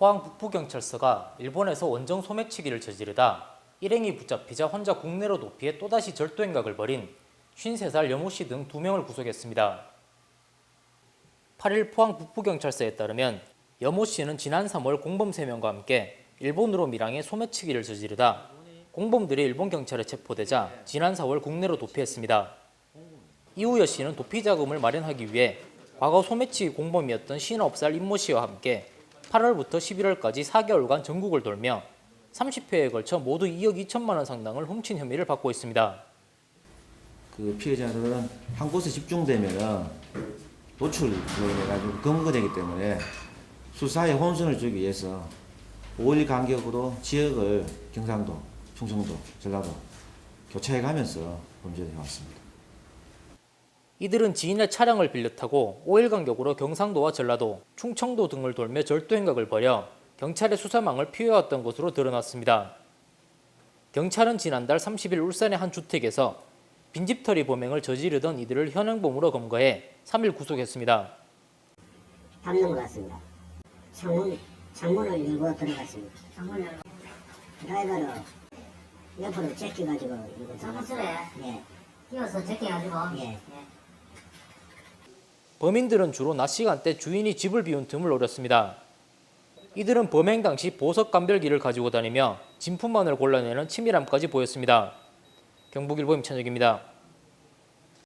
포항 북부경찰서가 일본에서 원정 소매치기를 저지르다 일행이 붙잡히자 혼자 국내로 도피해 또다시 절도 행각을 벌인 53살 여모 씨 등 2명을 구속했습니다. 8일 포항 북부경찰서에 따르면 여모 씨는 지난 3월 공범 3명과 함께 일본으로 밀항해 소매치기를 저지르다 공범들이 일본 경찰에 체포되자 지난 4월 국내로 도피했습니다. 이후 여 씨는 도피 자금을 마련하기 위해 과거 소매치기 공범이었던 59살 임모 씨와 함께 8월부터 11월까지 4개월간 전국을 돌며 30회에 걸쳐 모두 2억 2천만 원 상당을 훔친 혐의를 받고 있습니다. 그 피해자들은 한 곳에 집중되면 노출로 가지고 검거되기 때문에 수사의 혼선을 주기 위해서 5일 간격으로 지역을 경상도, 충청도, 전라도 교차해 가면서 범죄를 해왔습니다. 이들은 지인의 차량을 빌려 타고 5일 간격으로 경상도와 전라도, 충청도 등을 돌며 절도 행각을 벌여 경찰의 수사망을 피해왔던 것으로 드러났습니다. 경찰은 지난달 30일 울산의 한 주택에서 빈집털이 범행을 저지르던 이들을 현행범으로 검거해 3일 구속했습니다. 밟는 것 같습니다. 창문, 창문을 열고 들어갔습니다. 창문 열고 드라이버로 옆으로 제껴가지고 이거 창문술에 예, 끼워서 제껴가지고 예. 범인들은 주로 낮 시간대 주인이 집을 비운 틈을 노렸습니다. 이들은 범행 당시 보석 감별기를 가지고 다니며 진품만을 골라내는 치밀함까지 보였습니다. 경북일보 임찬혁입니다.